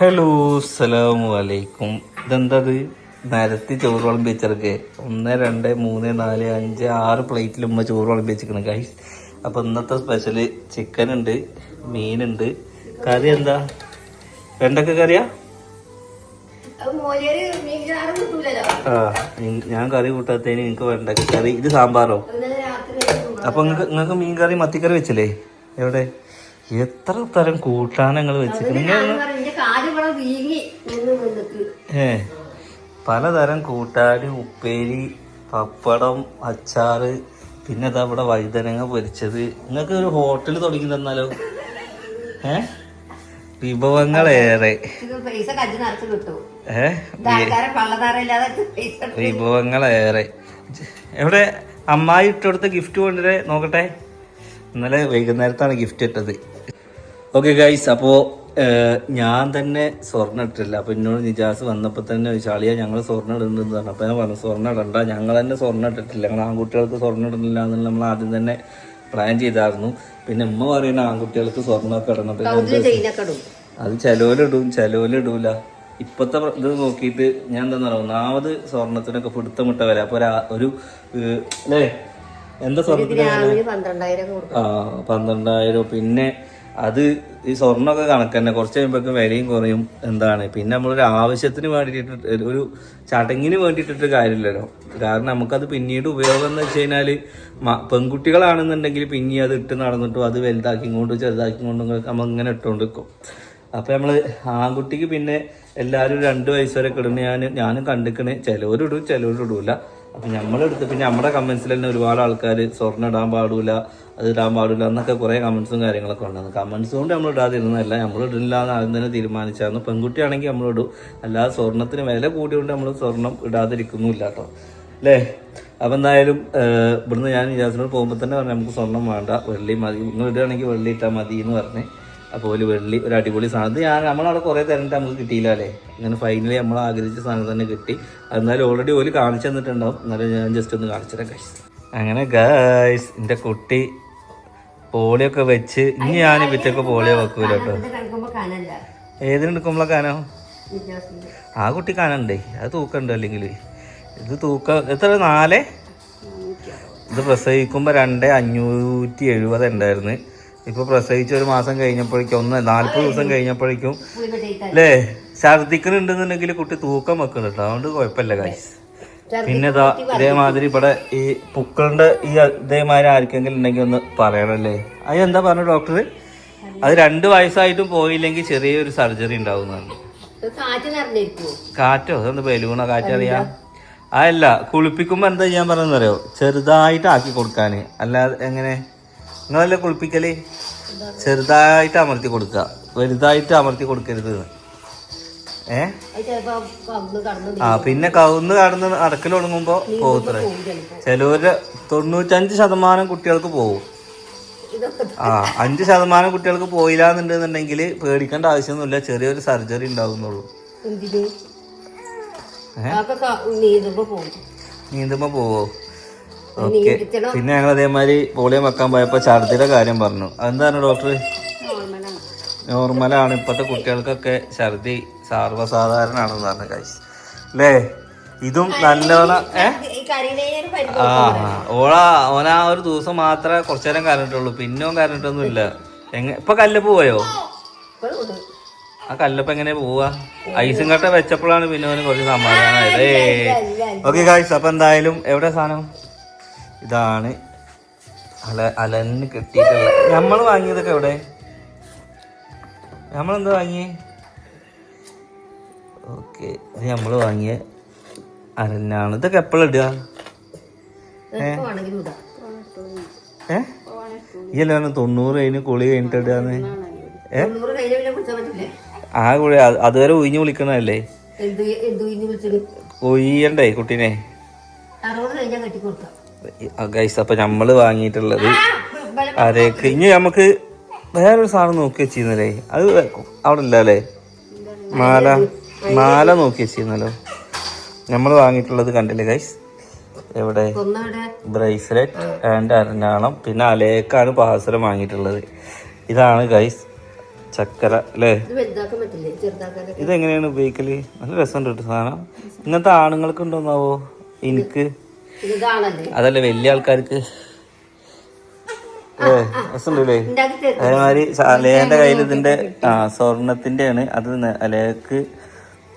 Hello അസ്സലാമു അലൈക്കും. ഇതെന്തത്? നിരത്തി ചോറ് വിളമ്പി വെച്ചിറക്കെ ഒന്ന് രണ്ട് മൂന്ന് നാല് അഞ്ച് ആറ് പ്ലേറ്റിൽ ഉമ്മ ചോറ് വിളമ്പി വെച്ചിരിക്കണം ഗൈസ് അപ്പോൾ ഇന്നത്തെ സ്പെഷ്യൽ ചിക്കൻ ഉണ്ട് മീനുണ്ട് കറി എന്താ? വെണ്ടക്ക കറിയാ? ആ ഞാൻ കറി കൂട്ടാത്തതിന് നിങ്ങൾക്ക് വെണ്ടക്ക കറി ഇത് സാമ്പാറോ? അത് ഇന്നലെ രാത്രി കഴിച്ചു. അപ്പൊ നിങ്ങൾക്ക് നിങ്ങൾക്ക് മീൻ കറി മത്തിക്കറി വെച്ചില്ലേ? എവിടെ? എത്ര തരം കൂട്ടാൻ നിങ്ങൾ വീങ്ങി നിന്ന് നിന്നിട്ട്? പലതരം കൂട്ടാടി ഉപ്പേരി പപ്പടം അച്ചാറ് പിന്നെ ഇതാ ഇവിടെ വഴുതനങ്ങ പൊരിച്ചത്. നിങ്ങൾക്ക് ഒരു ഹോട്ടൽ തുടങ്ങി തന്നാലോ? ഏ? വിഭവങ്ങളേറെ. വിഭവങ്ങളേറെ. എവിടെ? അമ്മായി ഇട്ടെടുത്ത ഗിഫ്റ്റ് കൊണ്ടുവരെ നോക്കട്ടെ. ഇന്നലെ വൈകുന്നേരത്താണ് ഗിഫ്റ്റ് ഇട്ടത്. ഓക്കെ ഗൈസ് അപ്പോൾ ഞാൻ തന്നെ സ്വർണ ഇട്ടില്ല അപ്പോൾ എന്നോട് നിജാസ് വന്നപ്പോൾ തന്നെ ചാളിയ ഞങ്ങൾ സ്വർണ ഇടുന്നുണ്ട് പറഞ്ഞു. അപ്പോൾ ഞാൻ പറഞ്ഞു സ്വർണ ഇടണ്ട. ഞങ്ങൾ തന്നെ സ്വർണ ഇട്ടിട്ടില്ല. ഞങ്ങൾ ആൺകുട്ടികൾക്ക് സ്വർണ ഇടുന്നില്ല എന്നുള്ള നമ്മൾ ആദ്യം തന്നെ പ്ലാൻ ചെയ്തായിരുന്നു. പിന്നെ ഉമ്മ പറയുന്ന ആൺകുട്ടികൾക്ക് സ്വർണമൊക്കെ ഇടണം. അപ്പോൾ ഇടും. അത് ചിലവരിടും ചിലവരിടൂല ഇപ്പത്തെ പ്ര- ഇത് നോക്കിയിട്ട് ഞാൻ എന്താ പറയുക ഒന്നാമത് സ്വർണത്തിനൊക്കെ പിടുത്തമിട്ട വില. അപ്പൊ ഒരാ- അല്ലേ എന്താ കൊടുക്കും. ആ പന്ത്രണ്ടായിരം. പിന്നെ അത് ഈ സ്വർണമൊക്കെ കണക്ക് തന്നെ കുറച്ച് കഴിയുമ്പോഴേക്കും വിലയും കുറയും. എന്താണ്? പിന്നെ നമ്മളൊരു ആവശ്യത്തിന് വേണ്ടിയിട്ട് ഒരു ചടങ്ങിന് വേണ്ടിയിട്ടിട്ട് കാര്യമില്ലല്ലോ. കാരണം നമുക്കത് പിന്നീട് ഉപയോഗം എന്ന് വെച്ച് കഴിഞ്ഞാൽ പെൺകുട്ടികളാണെന്നുണ്ടെങ്കിൽ പിന്നെ അത് ഇട്ട് നടന്നിട്ടും അത് വലുതാക്കി കൊണ്ടും ചെറുതാക്കി കൊണ്ടും നമ്മൾ ഇങ്ങനെ ഇട്ടുകൊണ്ട് നിൽക്കും അപ്പം നമ്മൾ ആൺകുട്ടിക്ക് പിന്നെ എല്ലാവരും രണ്ട് വയസ്സ് വരെ കിടന്ന് ഞാൻ ഞാനും കണ്ടിക്കണ്. ചിലവരിടും ചിലവരിടൂല അപ്പം നമ്മളെടുത്ത് പിന്നെ നമ്മുടെ കമൻസിൽ തന്നെ ഒരുപാട് ആൾക്കാർ സ്വർണം ഇടാൻ പാടില്ല അത് ഇടാൻ പാടില്ല എന്നൊക്കെ കുറേ കമൻസും കാര്യങ്ങളൊക്കെ ഉണ്ടായിരുന്നു കമൻസ് കൊണ്ട് നമ്മൾ ഇടാതിരുന്നതല്ല നമ്മൾ ഇടില്ല എന്ന് ആദ്യം തന്നെ തീരുമാനിച്ചായിരുന്നു പെൺകുട്ടിയാണെങ്കിൽ നമ്മളിടും അല്ലാതെ സ്വർണത്തിന് വില കൂടിയോണ്ട് നമ്മൾ സ്വർണം ഇടാതിരിക്കുന്നുമില്ല കേട്ടോ. അല്ലേ അപ്പം എന്തായാലും ഇവിടുന്ന് ഞാൻ ഇജാസിനോട് പോകുമ്പോൾ തന്നെ പറഞ്ഞു നമുക്ക് സ്വർണം വേണ്ട വെള്ളി മതി. നിങ്ങൾ ഇടുകയാണെങ്കിൽ വെള്ളി ഇട്ടാൽ മതി എന്ന് പറഞ്ഞ് അപ്പോൾ ഒരു വെള്ളി ഒരു അടിപൊളി സാധനം. ഞാൻ നമ്മളവിടെ കുറേ തരണ്ട നമുക്ക് കിട്ടിയില്ല അല്ലേ? ഇങ്ങനെ ഫൈനലി നമ്മൾ ആഗ്രഹിച്ച സാധനം തന്നെ കിട്ടി. എന്നാലും ഓൾറെഡി ഓൽ കാണിച്ചു തന്നിട്ടുണ്ടാവും. എന്നാലും ഞാൻ ജസ്റ്റ് ഒന്ന് കാണിച്ചിട്ട് ഗൈസ് അങ്ങനെ ഗൈസ് എന്റെ കുട്ടി പോളിയൊക്കെ വെച്ച് ഇനി ഞാൻ വിറ്റൊക്കെ പോളിയോ വെക്കൂല കേട്ടോ. ഏതിനെടുക്കുമ്പോഴെ കാനോ? ആ കുട്ടി കാണണ്ടേ അത് തൂക്കണ്ട് അല്ലെങ്കിൽ? ഇത് തൂക്കം എത്ര? നാല്? ഇത് പ്രസവിക്കുമ്പോൾ രണ്ട് അഞ്ഞൂറ്റി എഴുപത് ഉണ്ടായിരുന്നു. ഇപ്പോൾ പ്രസവിച്ച ഒരു മാസം കഴിഞ്ഞപ്പോഴേക്കും ഒന്ന് നാല്പത് ദിവസം കഴിഞ്ഞപ്പോഴേക്കും അല്ലേ ഛർദിക്കണുണ്ടെന്നുണ്ടെങ്കിൽ കുട്ടി തൂക്കം വെക്കുന്നുണ്ട് അതുകൊണ്ട് കുഴപ്പമില്ല കാശ് പിന്നെ ഇതാ ഇതേമാതിരി ഇവിടെ ഈ പുക്കളുടെ ഈ ഇതേമാതിരി ആർക്കെങ്കിലും ഉണ്ടെങ്കിൽ ഒന്ന് പറയണല്ലേ അത് എന്താ പറഞ്ഞ ഡോക്ടർ അത് രണ്ട് വയസ്സായിട്ടും പോയില്ലെങ്കിൽ ചെറിയൊരു സർജറി ഉണ്ടാവുന്നതാണ് കാറ്റ് അതെന്താ ബലൂണോ കാറ്ററിയാ? അതല്ല കുളിപ്പിക്കുമ്പോ എന്താ ചെയ്യാൻ പറഞ്ഞറിയോ ചെറുതായിട്ട് ആക്കി കൊടുക്കാന്. അല്ലാതെ എങ്ങനെ? നിങ്ങളല്ലേ കുളിപ്പിക്കൽ? ചെറുതായിട്ട് അമർത്തി കൊടുക്കുക. വലുതായിട്ട് അമർത്തി കൊടുക്കരുത്. ഏ? ആ പിന്നെ കവുന്ന് കടന്ന് അടക്കൽ തുടങ്ങുമ്പോ പോകത്തില്ല ചിലവര് തൊണ്ണൂറ്റഞ്ച് ശതമാനം കുട്ടികൾക്ക് പോകും ആ അഞ്ച് ശതമാനം കുട്ടികൾക്ക് പോയില്ല എന്നുണ്ടെന്നുണ്ടെങ്കിൽ പേടിക്കേണ്ട ആവശ്യമൊന്നുമില്ല. ചെറിയൊരു സർജറി ഉണ്ടാകുന്നുള്ളൂ നീന്തുമ്പോ പോവോ? ഓക്കെ പിന്നെ ഞങ്ങൾ അതേമാതിരി പോളിയോ വെക്കാൻ പോയപ്പോ ഛർദിയുടെ കാര്യം പറഞ്ഞു. അതെന്താണ് ഡോക്ടർ നോർമലാണ്. ഇപ്പോഴത്തെ കുട്ടികൾക്കൊക്കെ ഛർദി സർവസാധാരണമാണെന്ന് പറഞ്ഞ കാശ് അല്ലേ ഇതും നല്ലോണം ആ ഓള ഓന ഒരു ദിവസം മാത്രമേ കുറച്ചു നേരം കരണ്ടിട്ടുള്ളൂ പിന്നെയും കരണ്ടൊന്നും ഇല്ല എങ്ങ ഇപ്പൊ കല്ലപ്പ് പോയോ? ആ കല്ലപ്പ് എങ്ങനെ പോവാ? ഐസും കട്ട വെച്ചപ്പോഴാണ് പിന്നെ കുറച്ച് സമാധാനമായത്. ഏ ഓക്കെ കായ്സ് അപ്പൊ എന്തായാലും എവിടെ സാധനം? ഇതാണ് അല അലന് കിട്ടിയിട്ടുള്ള നമ്മൾ വാങ്ങിയതൊക്കെ എവിടെ? നമ്മളെന്താ വാങ്ങിയേ? ഓക്കെ അത് നമ്മൾ വാങ്ങിയ അലനാണ് ഇതൊക്കെ എപ്പോഴിടുക ഇടുക? ഏ? ഈ എല്ലാവരും തൊണ്ണൂറ് കഴിഞ്ഞ് കുളി കഴിഞ്ഞിട്ട് ഇടുകയെന്ന് ഏ? തൊണ്ണൂറ് കഴിഞ്ഞ പിന്നെ വിളിച്ചാൽ ആ കുളി അത് അതുവരെ ഒഴിഞ്ഞ് വിളിക്കണല്ലേ ഒഴിയണ്ടേ കുട്ടീനെ? അറുപത് കഴിഞ്ഞാൽ കെട്ടി കൊടുക്കാം ഗൈസ് അപ്പൊ നമ്മൾ വാങ്ങിയിട്ടുള്ളത് ആ, അരേക്ക് ഇനി നമുക്ക് വേറൊരു സാധനം നോക്കി വെച്ചിരുന്നല്ലേ? അത് അവിടെ ഇല്ല അല്ലേ മാല. മാല നോക്കി വെച്ചിരുന്നല്ലോ. നമ്മൾ വാങ്ങിയിട്ടുള്ളത് കണ്ടില്ലേ ഗൈസ് എവിടെ? ബ്രേസ്ലെറ്റ് ആൻഡ് അരഞ്ഞാണം പിന്നെ അലേക്കാണ് പാസരം വാങ്ങിയിട്ടുള്ളത്. ഇതാണ് ഗൈസ് ചക്കര അല്ലേ? ഇതെങ്ങനെയാണ് ഉപയോഗിക്കൽ? നല്ല രസമുണ്ട് കേട്ടോ സാധനം. ഇങ്ങനത്തെ ആണുങ്ങൾക്ക് ഉണ്ടോന്നാവോ എനിക്ക് അതല്ല വലിയ ആൾക്കാർക്ക്? അതേമാതിരി അലയന്റെ കയ്യിൽ ഇതിന്റെ ആ സ്വർണത്തിന്റെ ആണ് അത് അലയക്ക്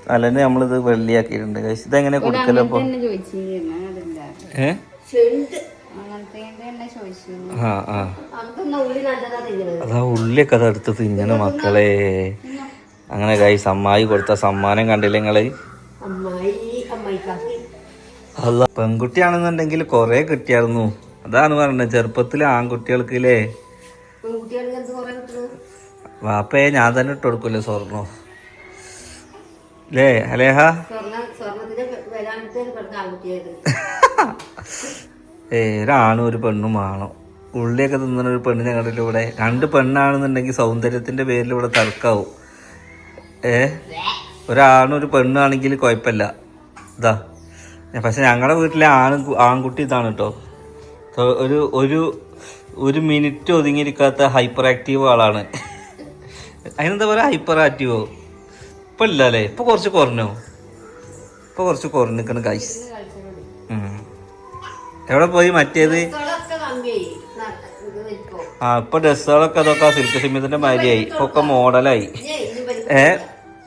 അലന് നമ്മളിത് വെള്ളിയാക്കിയിട്ടുണ്ട്. guys. ഇതെങ്ങനെ കൊടുക്കലപ്പോ ഏ? അതാ ഉള്ളിയൊക്കെ അതെടുത്ത് തിന്നണ മക്കളെ. അങ്ങനെ കൈ സമ്മായി കൊടുത്ത സമ്മാനം കണ്ടില്ലേ നിങ്ങൾ? അമ്മായി. അല്ല പെൺകുട്ടിയാണെന്നുണ്ടെങ്കിൽ കൊറേ കിട്ടിയായിരുന്നു. അതാണ് പറഞ്ഞത്. ചെറുപ്പത്തിലെ ആൺകുട്ടികൾക്ക് ഇല്ലേ വാപ്പയെ ഞാൻ തന്നെ ഇട്ട് കൊടുക്കൂലേ സ്വർണം അല്ലേ അലേഹ? സ്വർണ ഏ ഒരാണും ഒരു പെണ്ണും വേണം. ഉള്ളിയൊക്കെ തിന്നുന്ന ഒരു പെണ്ണ് ഞങ്ങളുടെ ഇവിടെ. രണ്ട് പെണ്ണാണെന്നുണ്ടെങ്കിൽ സൗന്ദര്യത്തിന്റെ പേരിൽ ഇവിടെ തർക്കാവും. ഏ? ഒരാണും ഒരു പെണ്ണാണെങ്കിൽ കുഴപ്പമില്ല. ഇതാ പക്ഷെ ഞങ്ങളുടെ വീട്ടിലെ ആണ് ആൺകുട്ടി ഇതാണ് കേട്ടോ ഒരു ഒരു ഒരു മിനിറ്റ് ഒതുങ്ങിയിരിക്കാത്ത ഹൈപ്പർ ആക്റ്റീവ് ആളാണ്. അതിനെന്താ പറയുക ഹൈപ്പർ ആക്റ്റീവോ ഇപ്പൊ ഇല്ല അല്ലേ ഇപ്പൊ കുറച്ച് കുറഞ്ഞോ? ഇപ്പൊ കുറച്ച് കുറഞ്ഞു നിൽക്കണം ഗൈസ് എവിടെ പോയി മറ്റേത്. ആ ഇപ്പൊ ഡ്രസ്സുകളൊക്കെ അതൊക്കെ സിൽക്ക് സിമിത്തിന്റെ മാതിരിയായി. ഇപ്പൊ ഒക്കെ മോഡലായി. ഏഹ്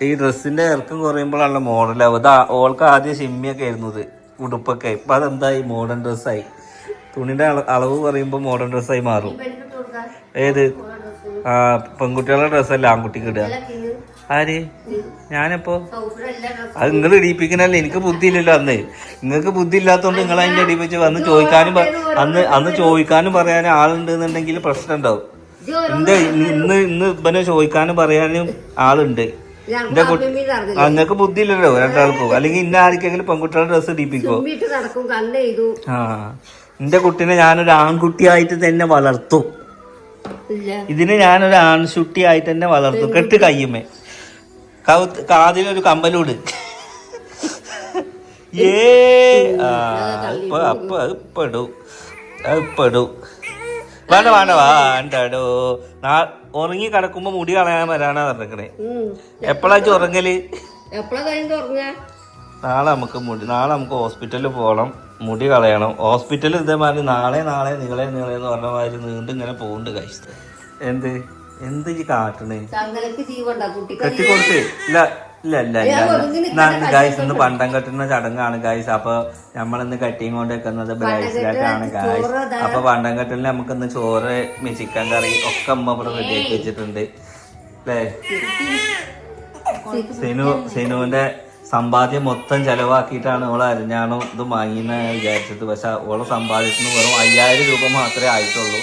ഈ ഡ്രസ്സിന്റെ ഇറക്കം കുറയുമ്പോഴാണല്ലോ മോഡലാവും ഇതാ ഓൾക്ക് ആദ്യം ഷിമ്മിയൊക്കെ ഇത്. ഉടുപ്പൊക്കെ. ഇപ്പൊ അതെന്തായി മോഡേൺ ഡ്രസ്സായി അള- അളവ് കുറയുമ്പോൾ മോഡേൺ ഡ്രസ്സായി മാറും. ഏത്? ആ പെൺകുട്ടികളുടെ ഡ്രസ്സല്ല ആൺകുട്ടിക്ക് ഇടുക. ആര്? ഞാനിപ്പോ? അത് നിങ്ങൾ ഇടിപ്പിക്കണല്ലേ എനിക്ക് ബുദ്ധി ഇല്ലല്ലോ അന്ന്. നിങ്ങൾക്ക് ബുദ്ധി ഇല്ലാത്തതുകൊണ്ട് നിങ്ങൾ അതിന്റെ ഇടിപ്പിച്ച് വന്ന് ചോദിക്കാനും അന്ന് അന്ന് ചോദിക്കാനും പറയാനും ആളുണ്ട് എന്നുണ്ടെങ്കിൽ പ്രശ്നം ഉണ്ടാവും ഇന്ന് ഇന്ന് ഇന്ന് ഇവനെ ചോദിക്കാനും പറയാനും ആളുണ്ട്. നിങ്ങൾക്ക് ബുദ്ധി ഇല്ലല്ലോ രണ്ടാൾക്കും അല്ലെങ്കിൽ ഇന്ന ആർക്കെങ്കിലും പെൺകുട്ടികളുടെ ഡ്രസ്സ് ഇടിപ്പിക്കോ ആ എന്റെ കുട്ടീനെ ഞാനൊരു ആൺകുട്ടിയായിട്ട് തന്നെ വളർത്തും. ഇതിനെ ഞാനൊരു ആൺകുട്ടിയായിട്ട് തന്നെ വളർത്തും. കെട്ട് കയ്യുമേ കൗത്ത് കാതിലൊരു കമ്പലൂട്. ഏ അപ്പൊ അപ്പൊ ഇപ്പൊ ഇപ്പടും അത് ഇപ്പൊ ഇടും വേണ്ട വേണ്ട വേണ്ടടോ നാ ഉറങ്ങി കിടക്കുമ്പോ മുടി കളയാൻ വരാനാ പറഞ്ഞേ. എപ്പോഴാ ഉറങ്ങൽ? നാളെ നമുക്ക് മുടി നാളെ നമുക്ക് ഹോസ്പിറ്റലിൽ പോകണം മുടി കളയണം. ഹോസ്പിറ്റലിൽ ഇതേമാതിരി നാളെ നാളെ നീളെ നീളെ എന്ന് പറഞ്ഞ മാതിരി നീണ്ട് ഇങ്ങനെ പോകുന്നുണ്ട് കഴിച്ചത് എന്ത്? എന്ത് ഈ കാട്ടണേ? കെട്ടിക്കൊടുത്ത്. ഇല്ല ഇല്ല ഗായ്സ് ഇന്ന് പണ്ടം കെട്ടുന്ന ചടങ്ങാണ് ഗായ്സ് അപ്പൊ നമ്മളിന്ന് കെട്ടിയും കൊണ്ട് വെക്കുന്നത് ബ്രൈസിലേക്കാണ് ഗായ്സ് അപ്പൊ പണ്ടം കെട്ടലിന് നമുക്ക് ഇന്ന് ചോറ് ചിക്കൻ കറി ഒക്കെ അമ്മ ഇവിടെ റെഡിയാക്കി വെച്ചിട്ടുണ്ട്. അല്ലേ? സിനു സിനുവിന്റെ സമ്പാദ്യം മൊത്തം ചെലവാക്കിയിട്ടാണ് ഓളെ അരിഞ്ഞാണോ ഇത് വാങ്ങിയെന്ന് വിചാരിച്ചത്. പക്ഷെ ഓളെ സമ്പാദ്യത്തിന് വെറും അയ്യായിരം രൂപ മാത്രമേ ആയിട്ടുള്ളൂ.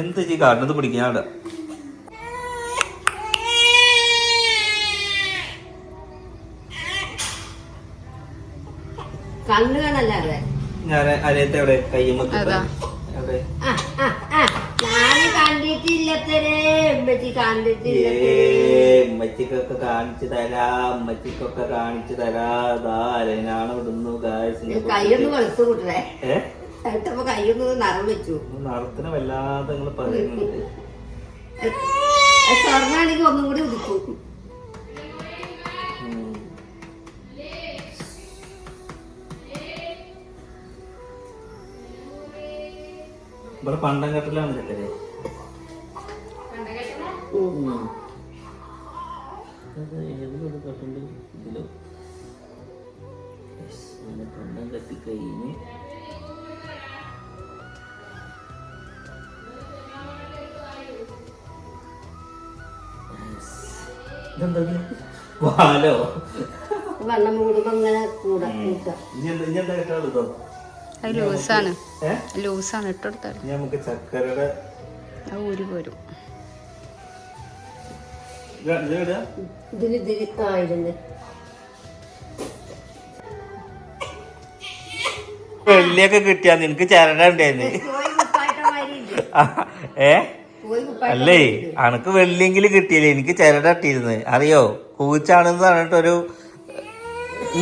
എന്ത് ഈ കാട്ടുന്നത് പിടിക്കാണ്ട് കണ്ണ് കാണല്ലാതെ ഞാൻ അരിയത്തെ എവിടെ കയ്യുമ്പോ എവിടെ ആ, ആ, ആ. ഞാൻ കണ്ടിട്ടില്ലത്തരേ ഉമ്മച്ചി കണ്ടിട്ടില്ല ഏ, ഉമ്മച്ചിക്കൊക്കെ കാണിച്ചു തരാ ഉമ്മച്ചിക്കൊക്കെ കാണിച്ചു തരാ. ദാരനാണ് ഇടുന്നു ഗായ്സ് കൈയൊന്ന് വെളുത്തു കൂട്ടേ ഏ? കയ്യൊന്ന് കൈയൊന്ന് നിറം വെച്ചു. വല്ലാതെ നിങ്ങൾ പറയുന്നുണ്ട്. സ്വർണാണെങ്കിൽ ഒന്നും കൂടി ഉദിക്കും. ഇവിടെ പണ്ടം കെട്ടലാണ് ചെക്കരെ. അത് ഇതിലോ. പണ്ടം കെട്ടിക്കഴിഞ്ഞ്. ഇതെന്തത്? വാലോ. വെള്ളം കൂടുമ്പോ ഇങ്ങനെ കൂടാ കൂട്ടാ. ഇനി എന്താ ഇനി എന്താ കെട്ടാളുണ്ടോ അത് ലൂസാണ്. ലൂസാണ് ഇട്ടെടുത്താൽ ഇനി നമുക്ക് ചക്കരയുടെ അത് ഊരി പോരും. വെള്ളിയൊക്കെ കിട്ടിയാ നിനക്ക് ഉണ്ട്. ഏ? അല്ലേ? അനക്ക് വെള്ളിയെങ്കിലും കിട്ടിയില്ലേ? എനിക്ക് ചരട ഇട്ടിരുന്ന് അറിയോ? കൂച്ചാണെന്ന് പറഞ്ഞിട്ടൊരു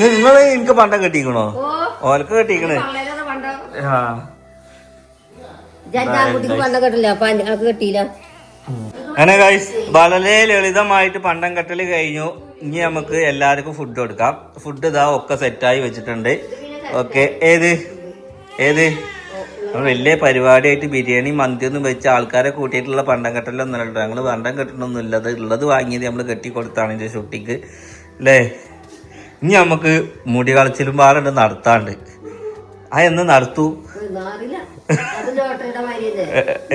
നിങ്ങൾ എനിക്ക് പണ്ട കെട്ടിക്കണോ? ഓലക്ക് കെട്ടിക്കണ്. അങ്ങനെ ഗൈസ് വളരെ ലളിതമായിട്ട് പണ്ടം കെട്ടൽ കഴിഞ്ഞു. ഇനി നമുക്ക് എല്ലാവർക്കും ഫുഡ് കൊടുക്കാം. ഫുഡ് ഇതാ ഒക്കെ സെറ്റായി വെച്ചിട്ടുണ്ട്. ഓക്കെ ഏത്? ഏത്? നമ്മൾ വലിയ പരിപാടിയായിട്ട് ബിരിയാണി മന്തി ഒന്നും വെച്ച ആൾക്കാരെ കൂട്ടിയിട്ടുള്ള പണ്ടം കെട്ടലൊന്നും കേട്ടോ. ഞങ്ങൾ പണ്ടം കെട്ടണമൊന്നും ഇല്ലത് ഉള്ളത് വാങ്ങിയത് നമ്മൾ കെട്ടി കൊടുത്താണ് ഇതിന്റെ ഷൂട്ടിക്ക്. അല്ലേ ഇനി നമുക്ക് മുടി കളച്ചിലും പാടുണ്ട് നടത്താണ്ട്. ആ എന്ന് നടത്തൂ.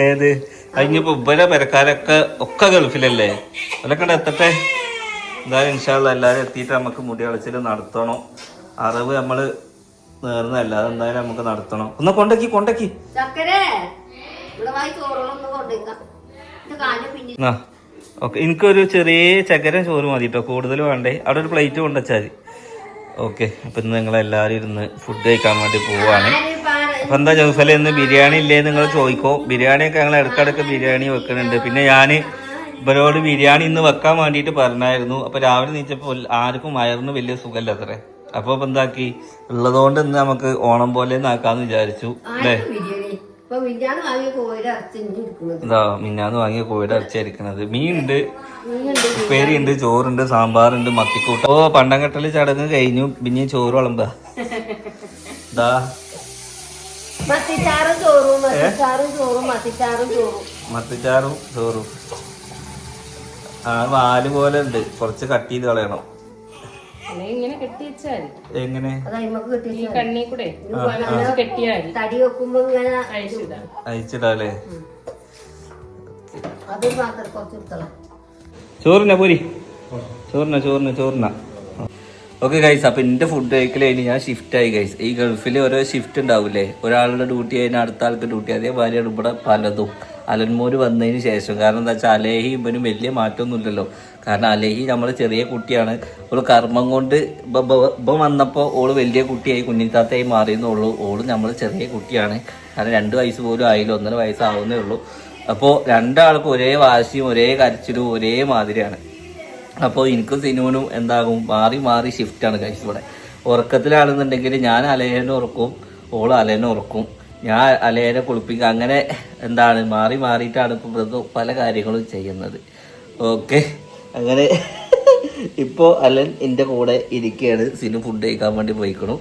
ഏത്? അതിനിപ്പോ ഇവരെ പെരക്കാരൊക്കെ ഒക്കെ ഗൾഫിലല്ലേ? അവരൊക്കെ എത്തട്ടെ. എന്തായാലും ഇൻഷാല്ല എല്ലാവരും എത്തിയിട്ട് നമുക്ക് മുടി അളച്ചിൽ നടത്തണം. അറിവ് നമ്മൾ നേർന്നല്ല അതെന്തായാലും നമുക്ക് നടത്തണം. ഒന്ന് കൊണ്ടക്കി കൊണ്ടക്കി. ഓക്കെ. എനിക്കൊരു ചെറിയ ചക്കര ചോറ് മതി കേട്ടോ കൂടുതൽ വേണ്ടേ? അവിടെ ഒരു പ്ലേറ്റ് കൊണ്ടുവച്ചാൽ മതി ഓക്കെ അപ്പം ഇന്ന് നിങ്ങളെല്ലാവരും ഇരുന്ന് ഫുഡ് കഴിക്കാൻ വേണ്ടി പോവാണ്. അപ്പം എന്താ ജോസലെ ഇന്ന് ബിരിയാണി ഇല്ലേ നിങ്ങൾ ചോദിക്കോ. ബിരിയാണിയൊക്കെ ഞങ്ങൾ ഇടക്കിടക്ക് ബിരിയാണി വെക്കുന്നുണ്ട് പിന്നെ ഞാൻ ഇവരോട് ബിരിയാണി ഇന്ന് വെക്കാൻ വേണ്ടിയിട്ട് പറഞ്ഞായിരുന്നു. അപ്പോൾ രാവിലെ നീച്ചപ്പോൾ ആർക്കും അയർന്ന് വലിയ സുഖമല്ല അത്രേ. അപ്പൊ എന്താക്കി? ഉള്ളതുകൊണ്ട് ഇന്ന് നമുക്ക് ഓണം പോലെ ആക്കാന്ന് വിചാരിച്ചു. അല്ലേ? വാങ്ങിയ കോഴിയുടെ ഇറച്ചി ഇതാ മിന്നാന്ന് വാങ്ങിയ കോഴിയുടെ ഇറച്ചിയായിരിക്കണത് മീനുണ്ട്. നീയുണ്ട് ഉപ്പേരിയുണ്ട് ചോറുണ്ട് സാമ്പാറുണ്ട് മത്തിക്കൂട്ട. ഓ പണ്ടങ്കട്ടൽ ചടങ്ങ് കഴിഞ്ഞു. പിന്നെ ചോറ് വിളമ്പാ. ഇതാ മത്തിച്ചാറും ചോറും മത്തിച്ചാറും ചോറും മത്തിച്ചാറും ചോറും. മത്തിച്ചാറും ചോറും. ആ വാൽ പോലെ ഉണ്ട്. കുറച്ച് കട്ട് ചെയ്ത് കളയണം. ഇങ്ങനെ കെട്ടി വെച്ചാൽ എങ്ങനെ? കിട്ടി കണ്ണി കൂടെ കെട്ടിയാൽ തടി വെക്കുമ്പോ ഇങ്ങനെ അഴിച്ചിടാം. അത് മാത്രം ചോറിന പോരി? ചോറിന ചോറിന ചോറിന. ഓക്കെ ഗൈസ് അപ്പൊ എന്റെ ഫുഡ് കഴിക്കൽ കഴിഞ്ഞ് ഞാൻ ഷിഫ്റ്റ് ആയി ഗൈസ് ഈ ഗൾഫിൽ ഓരോ ഷിഫ്റ്റ് ഉണ്ടാവില്ലേ ഒരാളുടെ ഡ്യൂട്ടി കഴിഞ്ഞാൽ അടുത്ത ആൾക്ക് ഡ്യൂട്ടി അതേ അതേമാതിരിയാണ് ഇവിടെ പലതും. അലൻമോര് വന്നതിന് ശേഷം. കാരണം എന്താ വെച്ചാൽ അലേഹി ഇവനും വലിയ മാറ്റമൊന്നും ഇല്ലല്ലോ കാരണം അലേഹി നമ്മൾ ചെറിയ കുട്ടിയാണ്. ഓൾ കർമ്മം കൊണ്ട് ഇപ്പം വന്നപ്പോൾ ഓൾ വലിയ കുട്ടിയായി കുഞ്ഞിത്താത്തയായി മാറിയെന്നുള്ളൂ ഓൾ നമ്മൾ ചെറിയ കുട്ടിയാണ്. കാരണം രണ്ട് വയസ്സ് പോലും ആയില്ല ഒന്നര വയസ്സാവുന്നേ ഉള്ളൂ. അപ്പോൾ രണ്ടാൾക്കും ഒരേ വാശിയും ഒരേ കരച്ചിലും ഒരേ മാതിരിയാണ്. അപ്പോൾ എനിക്കും സിനുവിനും എന്താകും? മാറി മാറി ഷിഫ്റ്റാണ് കഴിച്ച് ഇവിടെ. ഉറക്കത്തിലാണെന്നുണ്ടെങ്കിൽ ഞാൻ അലയനെ ഉറക്കും ഓൾ അലേനെ ഉറക്കും. ഞാൻ അലേനെ കുളിപ്പിക്കുക അങ്ങനെ എന്താണ്? മാറി മാറിയിട്ടാണ് ഇപ്പോൾ പല കാര്യങ്ങളും ചെയ്യുന്നത്. ഓക്കെ. അങ്ങനെ ഇപ്പോൾ അലൻ എന്റെ കൂടെ ഇരിക്കുകയാണ് സിനു ഫുഡ് കഴിക്കാൻ വേണ്ടി പോയിക്കണു.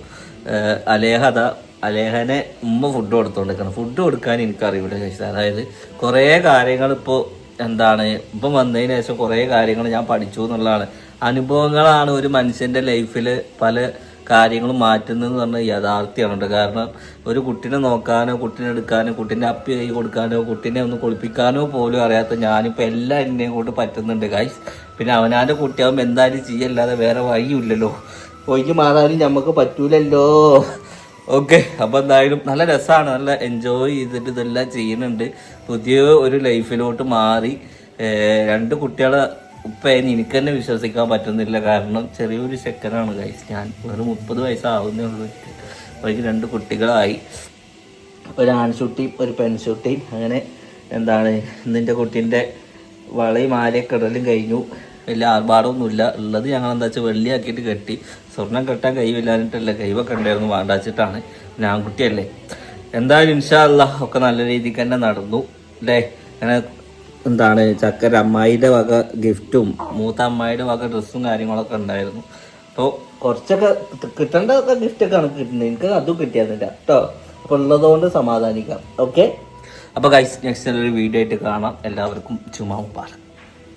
അലേഹ അതാ അലേഹനെ ഉമ്മ ഫുഡ് കൊടുത്തോണ്ടിരിക്കണം. ഫുഡ് കൊടുക്കാൻ എനിക്കറിയില്ല ശേഷം അതായത് കുറേ കാര്യങ്ങൾ ഇപ്പോൾ എന്താണ് ഇപ്പം വന്നതിന് ശേഷം കുറേ കാര്യങ്ങൾ ഞാൻ പഠിച്ചു എന്നുള്ളതാണ്. അനുഭവങ്ങളാണ് ഒരു മനുഷ്യന്റെ ലൈഫിൽ പല കാര്യങ്ങളും മാറ്റുന്നതെന്ന് പറഞ്ഞാൽ യഥാർത്ഥ്യമാണ്. കാരണം ഒരു കുട്ടീനെ നോക്കാനോ കുട്ടീനെ എടുക്കാനോ കുട്ടീന്റെ അപ്പി കൈ കൊടുക്കാനോ കുട്ടീനെ ഒന്ന് കുളിപ്പിക്കാനോ പോലും അറിയാത്ത ഞാനിപ്പോൾ എല്ലാം എന്നെയും കൊണ്ട് പറ്റുന്നുണ്ട് ഗൈസ് പിന്നെ അവനാന്റെ കുട്ടിയാകുമ്പോൾ എന്തായാലും ചെയ്യല്ലാതെ വേറെ വഴിയില്ലല്ലോ. ഒഴിഞ്ഞു മാറാനും നമുക്ക് പറ്റൂലല്ലോ. ഓക്കെ അപ്പം എന്തായാലും നല്ല രസമാണ് നല്ല എൻജോയ് ചെയ്തിട്ട് ഇതെല്ലാം ചെയ്യുന്നുണ്ട്. പുതിയ ഒരു ലൈഫിലോട്ട് മാറി രണ്ട് കുട്ടികളെ ഉപ്പയെന്ന് എനിക്ക് തന്നെ വിശ്വസിക്കാൻ പറ്റുന്നില്ല. കാരണം ചെറിയൊരു ചെക്കനാണ് ഗൈസ് ഞാൻ വെറും മുപ്പത് വയസ്സാവുന്നേ ഉള്ളൂ. അവർക്ക് രണ്ട് കുട്ടികളായി. ഒരു ആൺകുട്ടിയും ഒരു പെൺകുട്ടിയും അങ്ങനെ എന്താണ് ഇന്നിന്റെ കുട്ടീന്റെ വളയും മാലയൊക്കെ കഴിഞ്ഞു. വലിയ ആർഭാടമൊന്നുമില്ല. ഉള്ളത് ഞങ്ങൾ എന്താ വെച്ചാൽ വെള്ളിയാക്കിയിട്ട് കെട്ടി. സ്വർണം കെട്ടാൻ കൈവില്ലാഞ്ഞിട്ടല്ല കൈവൊക്കെ ഉണ്ടായിരുന്നു വേണ്ടാച്ചിട്ടാണ്. പിന്നെ ആൺകുട്ടിയല്ലേ. എന്തായാലും ഇൻഷാ അല്ല ഒക്കെ നല്ല രീതിക്ക് തന്നെ നടന്നു. അല്ലേ അങ്ങനെ എന്താണ് ചക്കര അമ്മായിയുടെ വക ഗിഫ്റ്റും മൂത്ത അമ്മായിയുടെ വക ഡ്രസ്സും കാര്യങ്ങളൊക്കെ ഉണ്ടായിരുന്നു. അപ്പോൾ കുറച്ചൊക്കെ കിട്ടേണ്ടതൊക്കെ ഗിഫ്റ്റൊക്കെ ആണ് കിട്ടുന്നത്. എനിക്ക് അതും കിട്ടിയാന്നില്ല കേട്ടോ അപ്പോൾ ഉള്ളതുകൊണ്ട് സമാധാനിക്കാം. ഓക്കെ? അപ്പോൾ ഗൈസ് നെക്സ്റ്റ് ഒരു വീഡിയോ ആയിട്ട് കാണാം. എല്ലാവർക്കും ചുമ്മാ പാർക്ക്